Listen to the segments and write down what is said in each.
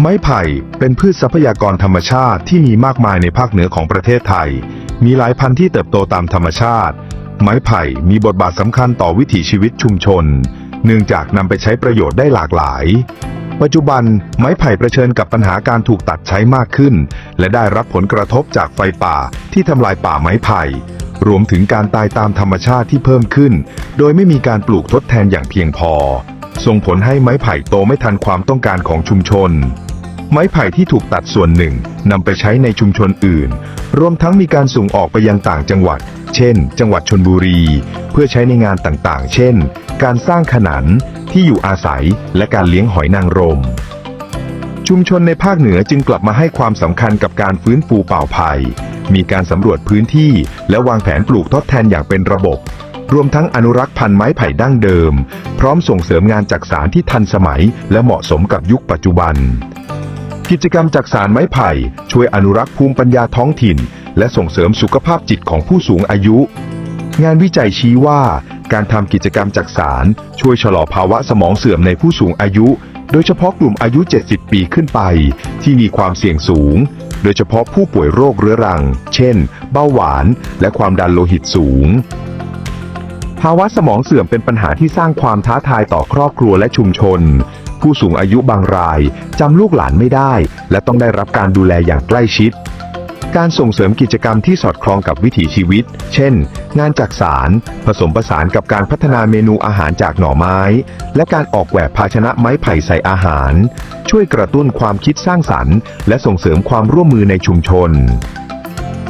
ไม้ไผ่เป็นพืชทรัพยากรธรรมชาติที่มีมากมายในภาคเหนือของประเทศไทย มีหลายพันธุ์ที่เติบโตตามธรรมชาติ ไม้ไผ่มีบทบาทสำคัญต่อวิถีชีวิตชุมชน เนื่องจากนำไปใช้ประโยชน์ได้หลากหลาย ปัจจุบันไม้ไผ่เผชิญกับปัญหาการถูกตัดใช้มากขึ้น และได้รับผลกระทบจากไฟป่าที่ทำลายป่าไม้ไผ่ รวมถึงการตายตามธรรมชาติที่เพิ่มขึ้น โดยไม่มีการปลูกทดแทนอย่างเพียงพอ ส่งผลให้ไม้ไผ่โตไม่ทันความต้องการของชุมชน ไม้ไผ่ที่ถูกตัดส่วนหนึ่งนำไปใช้ในชุมชนอื่น รวมทั้งมีการส่งออกไปยังต่างจังหวัด เช่น จังหวัดชนบุรี เพื่อใช้ในงานต่างๆ เช่น การสร้างขนานที่อยู่อาศัย และการเลี้ยงหอยนางรม ชุมชนในภาคเหนือจึงกลับมาให้ความสำคัญกับการฟื้นฟูเป่าไผ่มีการสำรวจพื้นที่ และวางแผนปลูกทดแทนอย่างเป็นระบบ รวมทั้งอนุรักษ์พันธุ์ไม้ไผ่ดั้งเดิม พร้อมส่งเสริมงานจักสารที่ทันสมัย และเหมาะสมกับยุคปัจจุบัน กิจกรรมจักสารไม้ไผ่ ช่วยอนุรักษ์ภูมิปัญญาท้องถิ่น และส่งเสริมสุขภาพจิตของผู้สูงอายุ งานวิจัยชี้ว่า การทำกิจกรรมจักสารช่วยชะลอภาวะสมองเสื่อมในผู้สูงอายุ โดยเฉพาะกลุ่มอายุ 70 ปีขึ้นไป ที่มีความเสี่ยงสูง โดยเฉพาะผู้ป่วยโรคเรื้อรัง เช่น เบาหวาน และความดันโลหิตสูงภาวะสมองเสื่อมเป็นปัญหาที่สร้างความท้าทายต่อครอบครัวและชุมชน ผู้สูงอายุบางรายจำลูกหลานไม่ได้ และต้องได้รับการดูแลอย่างใกล้ชิด การส่งเสริมกิจกรรมที่สอดคล้องกับวิถีชีวิต เช่น งานจักสารผสมผสานกับการพัฒนาเมนูอาหารจากหน่อไม้ และการออกแบบภาชนะไม้ไผ่ใส่อาหาร ช่วยกระตุ้นความคิดสร้างสรรค์ และส่งเสริมความร่วมมือในชุมชน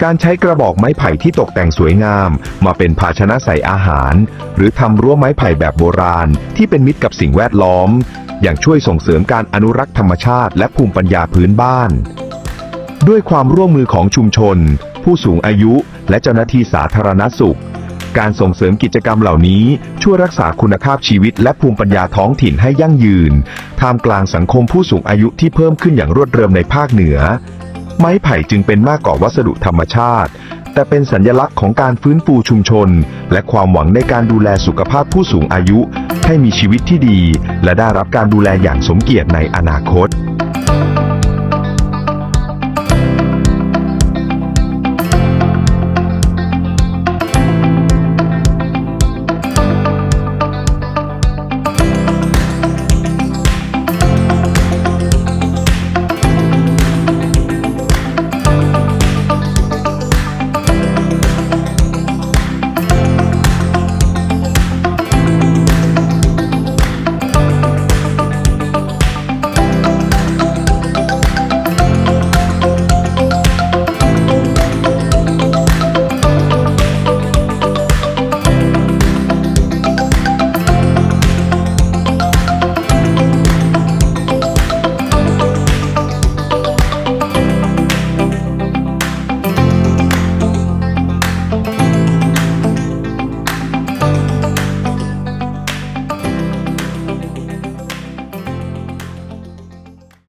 การใช้กระบอกไม้ไผ่ที่ตกแต่งสวยงาม มาเป็นภาชนะใส่อาหาร หรือทำรั้วไม้ไผ่แบบโบราณที่เป็นมิตรกับสิ่งแวดล้อม อย่างช่วยส่งเสริมการอนุรักษ์ธรรมชาติและภูมิปัญญาพื้นบ้าน ด้วยความร่วมมือของชุมชน ผู้สูงอายุ และเจ้าหน้าที่สาธารณสุข การส่งเสริมกิจกรรมเหล่านี้ช่วยรักษาคุณภาพชีวิตและภูมิปัญญาท้องถิ่นให้ยั่งยืน ท่ามกลางสังคมผู้สูงอายุที่เพิ่มขึ้นอย่างรวดเร็วในภาคเหนือ ไม้ไผ่จึงเป็นมากกว่าวัสดุธรรมชาติ แต่เป็นสัญลักษณ์ของการฟื้นฟูชุมชน และความหวังในการดูแลสุขภาพผู้สูงอายุ ให้มีชีวิตที่ดี และได้รับการดูแลอย่างสมเกียรติในอนาคต